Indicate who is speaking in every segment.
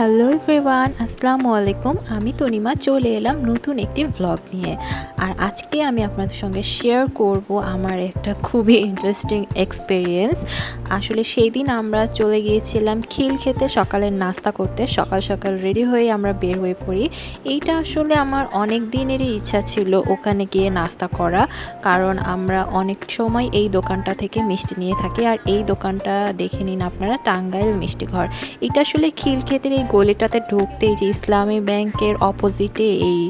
Speaker 1: Hello everyone আসসালামু আলাইকুম। আমি তনিমা, চলে এলাম নতুন একটি ভ্লগ নিয়ে। আর আজকে আমি আপনাদের সঙ্গে শেয়ার করব আমার একটা খুবই ইন্টারেস্টিং এক্সপিরিয়েন্স আসলে সেই দিন আমরা চলে গিয়েছিলাম খিল খেতে, সকালের নাস্তা করতে। সকাল সকাল রেডি হয়ে আমরা বের হয়ে পড়ি। এইটা আসলে আমার অনেক দিনেরই ইচ্ছা ছিল ওখানে গিয়ে নাস্তা করা। কারণ আমরা অনেক সময় এই দোকানটা থেকে মিষ্টি নিয়ে থাকি। আর এই দোকানটা দেখে নিন আপনারা, টাঙ্গাইল মিষ্টি ঘর। এটা আসলে খিলক্ষেতের এই গলিটাতে ঢুকতেই যে ইসলামী ব্যাংকের অপোজিটে এই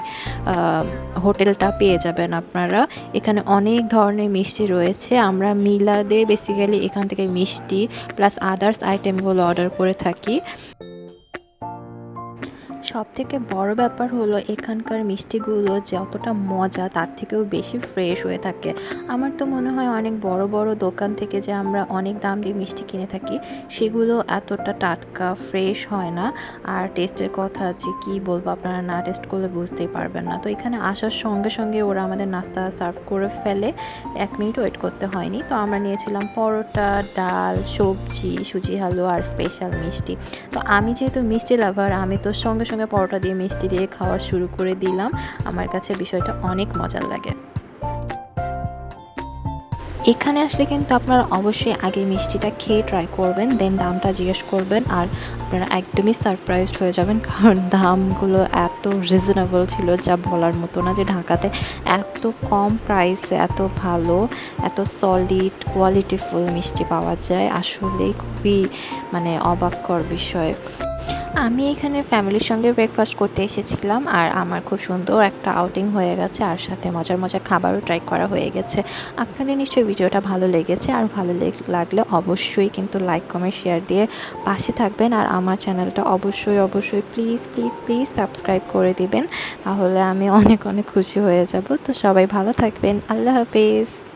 Speaker 1: হোটেলটা পেয়ে যাবেন আপনারা। এখানে অনেক ধরনের মিষ্টি রয়েছে। আমরা মিলাদে বেসিক্যালি এখান থেকে মিষ্টি প্লাস আদার্স আইটেমগুলো অর্ডার করে থাকি। সব থেকে বড় ব্যাপার হলো এখানকার মিষ্টিগুলো যতটা মজা, তার থেকেও বেশি ফ্রেশ হয়ে থাকে। আমার তো মনে হয় অনেক বড় বড় দোকান থেকে যে আমরা অনেক দাম দিয়ে মিষ্টি কিনে থাকি, সেগুলো এতটা টাটকা ফ্রেশ হয় না। আর টেস্টের কথা যে কি বলব আপনারা না টেস্ট করলে বুঝতেই পারবেন না। তো এখানে আসার সঙ্গে সঙ্গে ওরা আমাদের নাস্তা সার্ভ করে ফেলে। এক মিনিট ওয়েট করতে হয়নি। তো আমরা নিয়েছিলাম পরোটা, ডাল, সবজি, সুজি, হালুয়া আর স্পেশাল মিষ্টি। তো আমি যেহেতু মিষ্টি লাভার আমি তো সঙ্গে সঙ্গে পরোটা দিয়ে, মিষ্টি দিয়ে খাওয়া শুরু করে দিলাম। আমার কাছে বিষয়টা অনেক মজার লাগে। এখানে আসলে কিন্তু আপনারা অবশ্যই আগে মিষ্টিটা খেয়ে ট্রাই করবেন দেন দামটা জিজ্ঞেস করবেন, আর আপনারা একদমই সারপ্রাইজড হয়ে যাবেন, কারণ দামগুলো এত রিজনেবল ছিল যা বলার মতো না যে ঢাকাতে এত কম প্রাইসে এত ভালো, এত সলিড কোয়ালিটিফুল মিষ্টি পাওয়া যায়। আসলে খুবই মানে অবাককর বিষয়। আমি এখানে ফ্যামিলির সঙ্গে ব্রেকফাস্ট করতে এসেছিলাম আর আমার খুব সুন্দর একটা আউটিং হয়ে গেছে আর সাথে মজার মজার খাবারও ট্রাই করা হয়ে গেছে। আপনাদের নিশ্চয়ই ভিডিওটা ভালো লেগেছে আর ভালো লেগ- লাগলে অবশ্যই কিন্তু লাইক কমেন্ট শেয়ার দিয়ে পাশে থাকবেন আর আমার চ্যানেলটা অবশ্যই অবশ্যই প্লিজ প্লিজ প্লিজ সাবস্ক্রাইব করে দিবেন। তাহলে আমি অনেক অনেক খুশি হয়ে যাব। তো সবাই ভালো থাকবেন। আল্লাহ হাফেজ।